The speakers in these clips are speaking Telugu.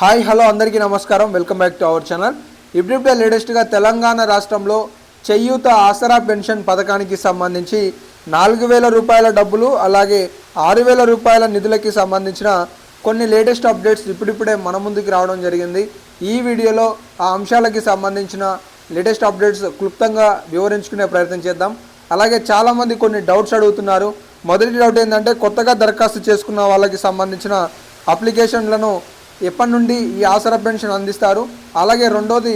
హాయ్ హలో అందరికీ నమస్కారం. Welcome back to our channel. ఇప్పుడిప్పుడే లేటెస్ట్గా తెలంగాణ రాష్ట్రంలో చెయ్యూత ఆసరా పెన్షన్ పథకానికి సంబంధించి నాలుగు వేల రూపాయల డబ్బులు అలాగే ఆరు వేల రూపాయల నిధులకి సంబంధించిన కొన్ని లేటెస్ట్ అప్డేట్స్ ఇప్పుడిప్పుడే మన ముందుకు రావడం జరిగింది. ఈ వీడియోలో ఆ అంశాలకి సంబంధించిన లేటెస్ట్ అప్డేట్స్ క్లుప్తంగా వివరించుకునే ప్రయత్నం చేద్దాం. అలాగే చాలామంది కొన్ని డౌట్స్ అడుగుతున్నారు. మొదటి డౌట్ ఏంటంటే కొత్తగా దరఖాస్తు చేసుకున్న వాళ్ళకి సంబంధించిన అప్లికేషన్లను ఎప్పటి నుండి ఈ ఆసరా పెన్షన్ అందిస్తారు? అలాగే రెండోది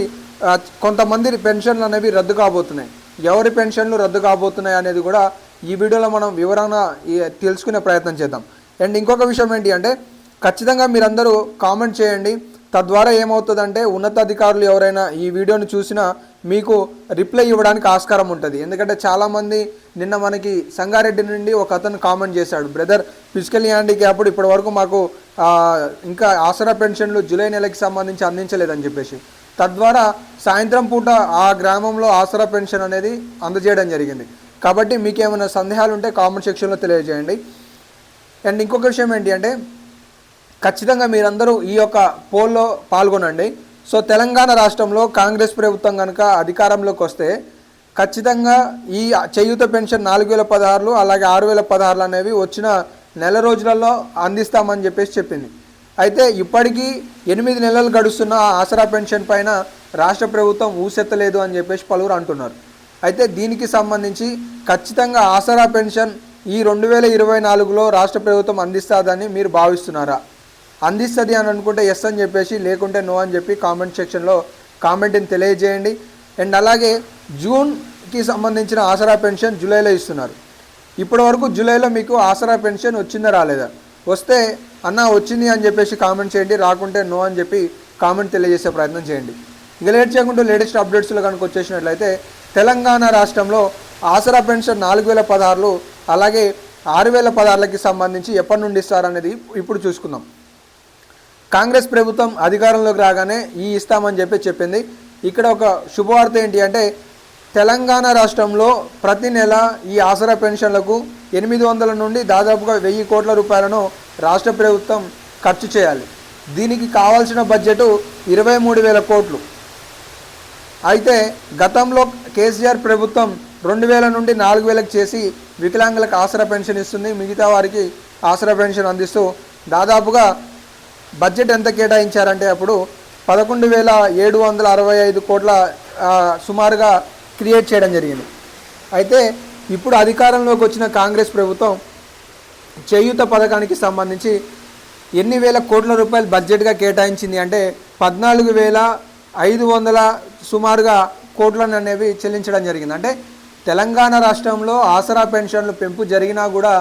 కొంతమంది పెన్షన్లు అనేవి రద్దు కాబోతున్నాయి. ఎవరి పెన్షన్లు రద్దు కాబోతున్నాయి అనేది కూడా ఈ వీడియోలో మనం వివరణ తెలుసుకునే ప్రయత్నం చేద్దాం. అండ్ ఇంకొక విషయం ఏంటి అంటే ఖచ్చితంగా మీరందరూ కామెంట్ చేయండి. తద్వారా ఏమవుతుందంటే ఉన్నతాధికారులు ఎవరైనా ఈ వీడియోను చూసినా మీకు రిప్లై ఇవ్వడానికి ఆస్కారం ఉంటుంది. ఎందుకంటే చాలామంది నిన్న మనకి సంగారెడ్డి నుండి ఒక అతను కామెంట్ చేశాడు. బ్రదర్ ఫిజికల్ హ్యాండిక్యాప్డ్ ఇప్పటి వరకు మాకు ఇంకా ఆసరా పెన్షన్లు జూలై నెలకి సంబంధించి అందించలేదని చెప్పేసి. తద్వారా సాయంత్రం పూట ఆ గ్రామంలో ఆసరా పెన్షన్ అనేది అందజేయడం జరిగింది. కాబట్టి మీకు ఏమైనా సందేహాలు ఉంటే కామెంట్ సెక్షన్లో తెలియజేయండి. అండ్ ఇంకొక విషయం ఏంటి అంటే ఖచ్చితంగా మీరందరూ ఈ యొక్క పోల్లో పాల్గొనండి. సో తెలంగాణ రాష్ట్రంలో కాంగ్రెస్ ప్రభుత్వం కనుక అధికారంలోకి వస్తే ఖచ్చితంగా ఈ చేయూత పెన్షన్ నాలుగు వేల పదహారులు అలాగే ఆరు వేల పదహారులు అనేవి వచ్చిన నెల రోజులలో అందిస్తామని చెప్పేసి చెప్పింది. అయితే ఇప్పటికీ ఎనిమిది నెలలు గడుస్తున్న ఆ ఆసరా పెన్షన్ పైన రాష్ట్ర ప్రభుత్వం ఊసెత్తలేదు అని చెప్పేసి పలువురు అంటున్నారు. అయితే దీనికి సంబంధించి ఖచ్చితంగా ఆసరా పెన్షన్ ఈ రెండు వేల ఇరవై నాలుగులో రాష్ట్ర ప్రభుత్వం అందిస్తుందని మీరు భావిస్తున్నారా? అందిస్తుంది అని అనుకుంటే ఎస్ అని చెప్పేసి లేకుంటే నో అని చెప్పి కామెంట్ సెక్షన్లో కామెంట్ని తెలియజేయండి. అండ్ అలాగే జూన్కి సంబంధించిన ఆసరా పెన్షన్ జూలైలో ఇస్తున్నారు. ఇప్పటి వరకు జూలైలో మీకు ఆసరా పెన్షన్ వచ్చిందా రాలేదా? వస్తే అన్న వచ్చింది అని చెప్పేసి కామెంట్ చేయండి రాకుంటే నో అని చెప్పి కామెంట్ తెలియజేసే ప్రయత్నం చేయండి. ఇక లేట్ చేయకుండా లేటెస్ట్ అప్డేట్స్లో కనుక వచ్చేసినట్లయితే తెలంగాణ రాష్ట్రంలో ఆసరా పెన్షన్ నాలుగు వేల పదహారులు అలాగే ఆరు వేల పదహారులకి సంబంధించి ఎప్పటి నుండి ఇస్తారనేది ఇప్పుడు చూసుకుందాం. కాంగ్రెస్ ప్రభుత్వం అధికారంలోకి రాగానే ఈ ఇస్తామని చెప్పి చెప్పింది. ఇక్కడ ఒక శుభవార్త ఏంటి అంటే తెలంగాణ రాష్ట్రంలో ప్రతి నెల ఈ ఆసరా పెన్షన్లకు ఎనిమిది వందల నుండి దాదాపుగా వెయ్యి కోట్ల రూపాయలను రాష్ట్ర ప్రభుత్వం ఖర్చు చేయాలి. దీనికి కావాల్సిన బడ్జెట్ ఇరవై మూడు వేల కోట్లు. అయితే గతంలో కేసీఆర్ ప్రభుత్వం రెండు వేల నుండి నాలుగు వేలకు చేసి వికలాంగులకు ఆసరా పెన్షన్ ఇస్తుంది. మిగతా వారికి ఆసరా పెన్షన్ అందిస్తూ దాదాపుగా బడ్జెట్ ఎంత కేటాయించారంటే అప్పుడు పదకొండు వేల ఏడు వందల అరవై ఐదు కోట్ల సుమారుగా క్రియేట్ చేయడం జరిగింది. అయితే ఇప్పుడు అధికారంలోకి వచ్చిన కాంగ్రెస్ ప్రభుత్వం చేయూత పథకానికి సంబంధించి ఎన్ని వేల కోట్ల రూపాయలు బడ్జెట్గా కేటాయించింది అంటే పద్నాలుగు వేల ఐదు వందల సుమారుగా కోట్లను అనేవి చెల్లించడం జరిగింది. అంటే తెలంగాణ రాష్ట్రంలో ఆసరా పెన్షన్లు పెంపు జరిగినా కూడా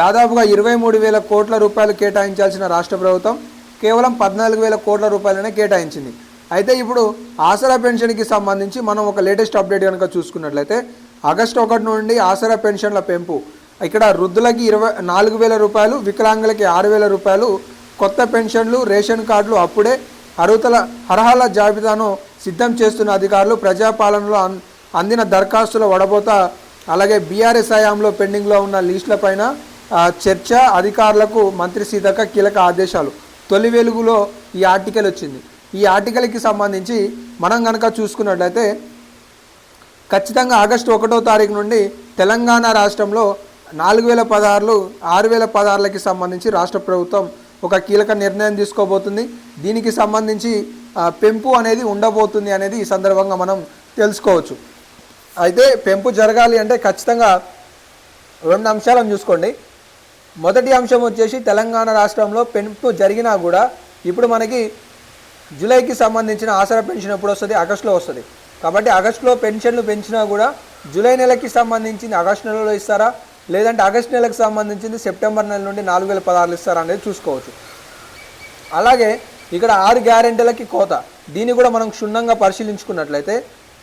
దాదాపుగా ఇరవై మూడు వేల కోట్ల రూపాయలు కేటాయించాల్సిన రాష్ట్ర ప్రభుత్వం కేవలం పద్నాలుగు వేల కోట్ల రూపాయలనే కేటాయించింది. అయితే ఇప్పుడు ఆసరా పెన్షన్కి సంబంధించి మనం ఒక లేటెస్ట్ అప్డేట్ కనుక చూసుకున్నట్లయితే ఆగస్టు ఒకటి నుండి ఆసరా పెన్షన్ల పెంపు ఇక్కడ వృద్ధులకి ఇరవై నాలుగు వేల రూపాయలు వికలాంగులకి ఆరు వేల రూపాయలు కొత్త పెన్షన్లు రేషన్ కార్డులు అప్పుడే అర్హతల అర్హల జాబితాను సిద్ధం చేస్తున్న అధికారులు ప్రజాపాలనలో అం అందిన దరఖాస్తుల వడబోత అలాగే బీఆర్ఎస్ హయాంలో పెండింగ్లో ఉన్న లిస్టులపైన చర్చ అధికారులకు మంత్రి సీతక్క కీలక ఆదేశాలు. తొలి వెలుగులో ఈ ఆర్టికల్ వచ్చింది. ఈ ఆర్టికల్కి సంబంధించి మనం కనుక చూసుకున్నట్లయితే ఖచ్చితంగా ఆగస్టు ఒకటో తారీఖు నుండి తెలంగాణ రాష్ట్రంలో నాలుగు వేల పదహారులు ఆరు వేల పదహారులకి సంబంధించి రాష్ట్ర ప్రభుత్వం ఒక కీలక నిర్ణయం తీసుకోబోతుంది. దీనికి సంబంధించి పెంపు అనేది ఉండబోతుంది అనేది ఈ సందర్భంగా మనం తెలుసుకోవచ్చు. అయితే పెంపు జరగాలి అంటే ఖచ్చితంగా రెండు అంశాలను చూసుకోండి. మొదటి అంశం వచ్చేసి తెలంగాణ రాష్ట్రంలో పెంపు జరిగినా కూడా ఇప్పుడు మనకి జూలైకి సంబంధించిన ఆసరా పెన్షన్ ఎప్పుడు వస్తుంది? ఆగస్టులో వస్తుంది. కాబట్టి ఆగస్టులో పెన్షన్లు పెంచినా కూడా జూలై నెలకి సంబంధించింది ఆగస్టు నెలలో ఇస్తారా? లేదంటే ఆగస్టు నెలకు సంబంధించింది సెప్టెంబర్ నెల నుండి నాలుగు వేల పదహారులు ఇస్తారా అనేది చూసుకోవచ్చు. అలాగే ఇక్కడ ఆరు గ్యారెంటీలకి కోత. దీన్ని కూడా మనం క్షుణ్ణంగా పరిశీలించుకున్నట్లయితే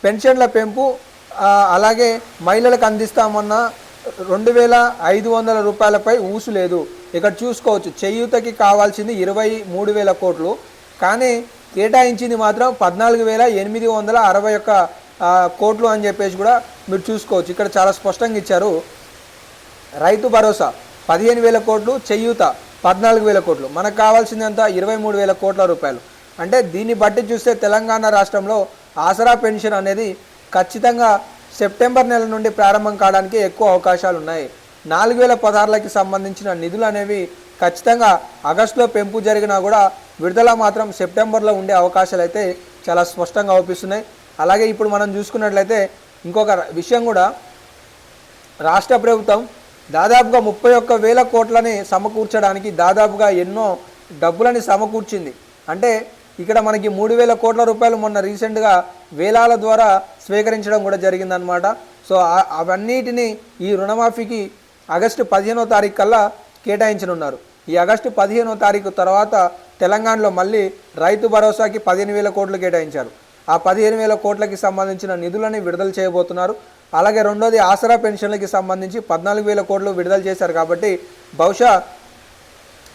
పెన్షన్ల పెంపు అలాగే మహిళలకు అందిస్తామన్న రెండు వేల ఐదు వందల రూపాయలపై ఊసు లేదు. ఇక్కడ చూసుకోవచ్చు చేయూతకి కావాల్సింది ఇరవై మూడు వేల కోట్లు. కానీ కేటాయించింది మాత్రం పద్నాలుగు వేల ఎనిమిది వందల అరవై ఒక్క కోట్లు అని చెప్పేసి కూడా మీరు చూసుకోవచ్చు. ఇక్కడ చాలా స్పష్టంగా ఇచ్చారు. రైతు భరోసా పదిహేను వేల కోట్లు చెయ్యూత పద్నాలుగు వేల కోట్లు. మనకు కావాల్సిందంతా ఇరవై మూడు వేల కోట్ల రూపాయలు. అంటే దీన్ని బట్టి చూస్తే తెలంగాణ రాష్ట్రంలో ఆసరా పెన్షన్ అనేది ఖచ్చితంగా సెప్టెంబర్ నెల నుండి ప్రారంభం కావడానికి ఎక్కువ అవకాశాలు ఉన్నాయి నాలుగు వేల పదహారులకి సంబంధించిన నిధులు అనేవి ఖచ్చితంగా ఆగస్టులో పెంపు జరిగినా కూడా విడుదల మాత్రం సెప్టెంబర్లో ఉండే అవకాశాలు అయితే చాలా స్పష్టంగా అవుపిస్తున్నాయి. అలాగే ఇప్పుడు మనం చూసుకున్నట్లయితే ఇంకొక విషయం కూడా. రాష్ట్ర ప్రభుత్వం దాదాపుగా ముప్పై ఒక్క వేల కోట్లని సమకూర్చడానికి దాదాపుగా ఎన్నో డబ్బులని సమకూర్చింది. అంటే ఇక్కడ మనకి మూడు వేల కోట్ల రూపాయలు మొన్న రీసెంట్గా వేలాల ద్వారా స్వీకరించడం కూడా జరిగిందనమాట సో అవన్నిటిని ఈ రుణమాఫీకి ఆగస్టు పదిహేనో తారీఖు కల్లా కేటాయించనున్నారు. ఈ ఆగస్టు పదిహేనో తారీఖు తర్వాత తెలంగాణలో మళ్ళీ రైతు భరోసాకి పదిహేను వేల కోట్లు కేటాయించారు. ఆ పదిహేను వేల కోట్లకి సంబంధించిన నిధులని విడుదల చేయబోతున్నారు. అలాగే రెండోది ఆసరా పెన్షన్లకి సంబంధించి పద్నాలుగు వేల కోట్లు విడుదల చేశారు కాబట్టి బహుశా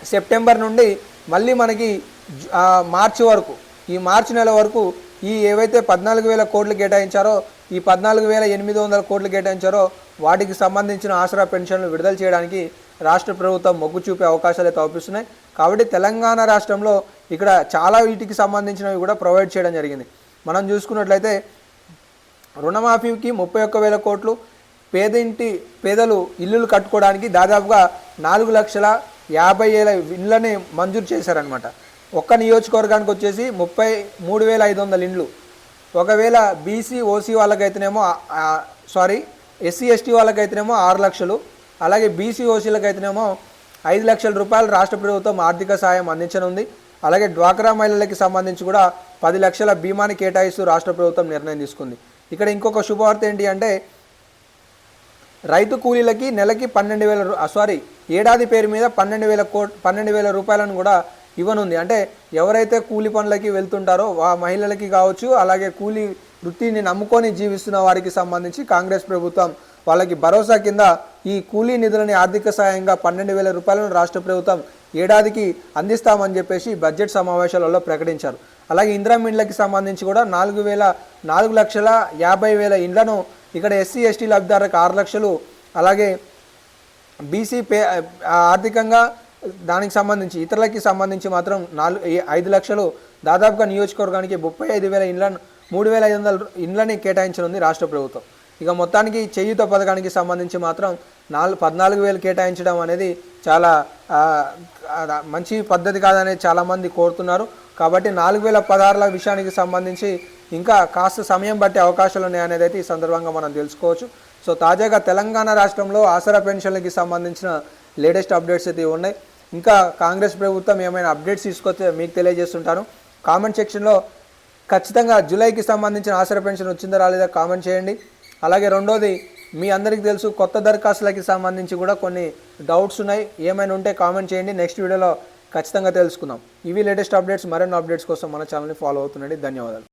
సెప్టెంబర్ నుండి మళ్ళీ మనకి జు- మార్చి వరకు ఈ మార్చి నెల వరకు ఈ ఏవైతే పద్నాలుగు వేల కోట్లు కేటాయించారో ఈ పద్నాలుగు వేల ఎనిమిది వందల కోట్లు కేటాయించారో వాటికి సంబంధించిన ఆసరా పెన్షన్లు విడుదల చేయడానికి రాష్ట్ర ప్రభుత్వం మొగ్గు చూపే అవకాశాలు అయితే అవుపిస్తున్నాయి. కాబట్టి తెలంగాణ రాష్ట్రంలో ఇక్కడ చాలా వీటికి సంబంధించినవి కూడా ప్రొవైడ్ చేయడం జరిగింది. మనం చూసుకున్నట్లయితే రుణమాఫీకి ముప్పై ఒక్క వేల కోట్లు పేదింటి పేదలు ఇల్లులు కట్టుకోవడానికి దాదాపుగా నాలుగు లక్షల యాభై వేల ఇళ్ళని మంజూరు చేశారనమాట ఒక్క నియోజకవర్గానికి వచ్చేసి ముప్పై మూడు వేల ఐదు వందల ఇండ్లు. ఒకవేళ బీసీ ఓసీ వాళ్ళకైతేనేమో సారీ ఎస్సీ ఎస్టీ వాళ్ళకైతేనేమో ఆరు లక్షలు అలాగే బీసీ ఓసీలకైతేనేమో ఐదు లక్షల రూపాయలు రాష్ట్ర ప్రభుత్వం ఆర్థిక సాయం అందించనుంది. అలాగే డ్వాక్రా మహిళలకి సంబంధించి కూడా పది లక్షల బీమాని కేటాయిస్తూ రాష్ట్ర ప్రభుత్వం నిర్ణయం తీసుకుంది. ఇక్కడ ఇంకొక శుభవార్త ఏంటి అంటే రైతు కూలీలకి నెలకి పన్నెండు వేల సారీ ఏడాది పేరు మీద పన్నెండు వేల కో పన్నెండు వేల రూపాయలను కూడా ఇవ్వనుంది. అంటే ఎవరైతే కూలి పనులకి వెళ్తుంటారో ఆ మహిళలకి కావచ్చు అలాగే కూలి వృత్తిని నమ్ముకొని జీవిస్తున్న వారికి సంబంధించి కాంగ్రెస్ ప్రభుత్వం వాళ్ళకి భరోసా కింద ఈ కూలీ నిధులని ఆర్థిక సాయంగా పన్నెండు వేల రూపాయలను రాష్ట్ర ప్రభుత్వం ఏడాదికి అందిస్తామని చెప్పేసి బడ్జెట్ సమావేశాలలో ప్రకటించారు. అలాగే ఇందిరా ఇండ్లకి సంబంధించి కూడా నాలుగు వేల నాలుగు లక్షల యాభై వేల ఇండ్లను ఇక్కడ ఎస్సీ ఎస్టీ లబ్ధిదారులకు ఆరు లక్షలు అలాగే బీసీ పే ఆర్థికంగా దానికి సంబంధించి ఇతరులకి సంబంధించి మాత్రం నాలుగు ఐదు లక్షలు దాదాపుగా నియోజకవర్గానికి ముప్పై ఐదు వేల ఇండ్లను మూడు వేల ఐదు వందల ఇండ్లని కేటాయించనుంది రాష్ట్ర ప్రభుత్వం. ఇక మొత్తానికి చేయూత పథకానికి సంబంధించి మాత్రం నాలుగు పద్నాలుగు వేలు కేటాయించడం అనేది చాలా మంచి పద్ధతి కాదనేది చాలామంది కోరుతున్నారు. కాబట్టి నాలుగు వేల పదహారుల విషయానికి సంబంధించి ఇంకా కాస్త సమయం బట్టే అవకాశాలు ఉన్నాయనేది అయితే ఈ సందర్భంగా మనం తెలుసుకోవచ్చు. సో తాజాగా తెలంగాణ రాష్ట్రంలో ఆసరా పెన్షన్లకి సంబంధించిన లేటెస్ట్ అప్డేట్స్ అయితే ఉన్నాయి. ఇంకా కాంగ్రెస్ ప్రభుత్వం ఏమైనా అప్డేట్స్ తీసుకొస్తే మీకు తెలియజేస్తుంటాను. కామెంట్ సెక్షన్లో ఖచ్చితంగా జూలైకి సంబంధించిన ఆసరా పెన్షన్ వచ్చిందా రాలేదా కామెంట్ చేయండి. అలాగే రెండోది మీ అందరికీ తెలుసు కొత్త దరఖాస్తులకి సంబంధించి కూడా కొన్ని డౌట్స్ ఉన్నాయి. ఏమైనా ఉంటే కామెంట్ చేయండి. నెక్స్ట్ వీడియోలో ఖచ్చితంగా తెలుసుకుందాం. ఇవి లేటెస్ట్ అప్డేట్స్ మరెన్నో అప్డేట్స్ కోసం మన ఛానల్ని ఫాలో అవుతుండండి. ధన్యవాదాలు.